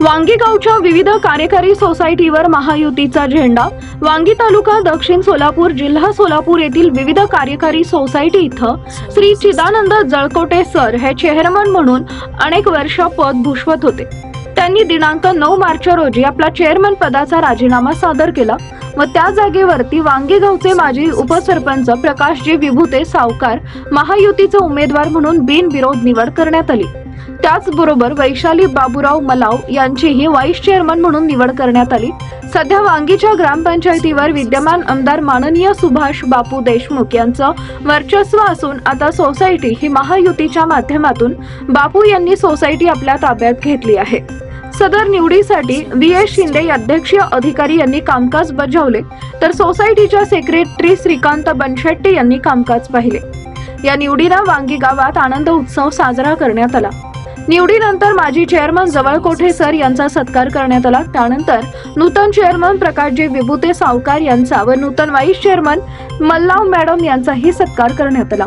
वांगी गावच्या विविध कार्यकारी सोसायटीवर महायुतीचा झेंडा. वांगी तालुका दक्षिण सोलापूर जिल्हा सोलापूर येथील विविध कार्यकारी सोसायटी इथं श्री चिदानंद जळकोटे सर हे चेअरमन म्हणून अनेक वर्ष पद भूषवत होते. त्यांनी दिनांक नऊ मार्च रोजी आपला चेअरमन पदाचा राजीनामा सादर केला. व त्या जागेवरती वांगी गावचे माजी उपसरपंच प्रकाशजी विभूते सावकार महायुतीचे उमेदवार म्हणून बिनविरोध निवड करण्यात आली. त्याचबरोबर वैशाली बाबूराव मलाव यांचीही व्हाईस चेअरमन म्हणून निवड करण्यात आली. सध्या वांगीच्या ग्रामपंचायतीवर विद्यमान आमदार माननीय सुभाष बापू देशमुख यांचं वर्चस्व असून आता सोसायटी ही महायुतीच्या माध्यमातून बापू यांनी सोसायटी आपल्या ताब्यात घेतली आहे. सदर निवडीसाठी व्ही एस शिंदे अध्यक्षीय अधिकारी यांनी कामकाज बजावले. तर सोसायटीच्या सेक्रेटरी श्रीकांत बनशेट्टी यांनी कामकाज पाहिले. या निवडीला वांगी गावात आनंद उत्सव साजरा करण्यात आला. निवडीनंतर माजी चेअरमन जवळकोठे सर यांचा सत्कार करण्यात आला. त्यानंतर नूतन चेअरमन प्रकाशजी विभूते सावकार यांचा व नूतन व्हाईस चेअरमन मल्लाव मॅडम यांचाही सत्कार करण्यात आला.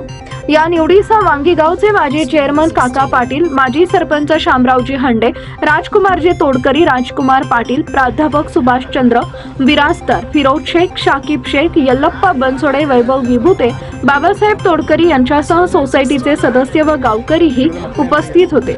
या निवडीचा वांगीगावचे माजी चेअरमन काका पाटील माजी सरपंच शामरावजी हंडे राजकुमारजी तोडकरी राजकुमार पाटील प्राध्यापक सुभाषचंद्र विराजदार फिरोज शेख शाकिब शेख यल्लप्पा बनसोडे वैभव विभूते बाबासाहेब तोडकरी यांच्यासह सोसायटीचे सदस्य व गावकरीही उपस्थित होते.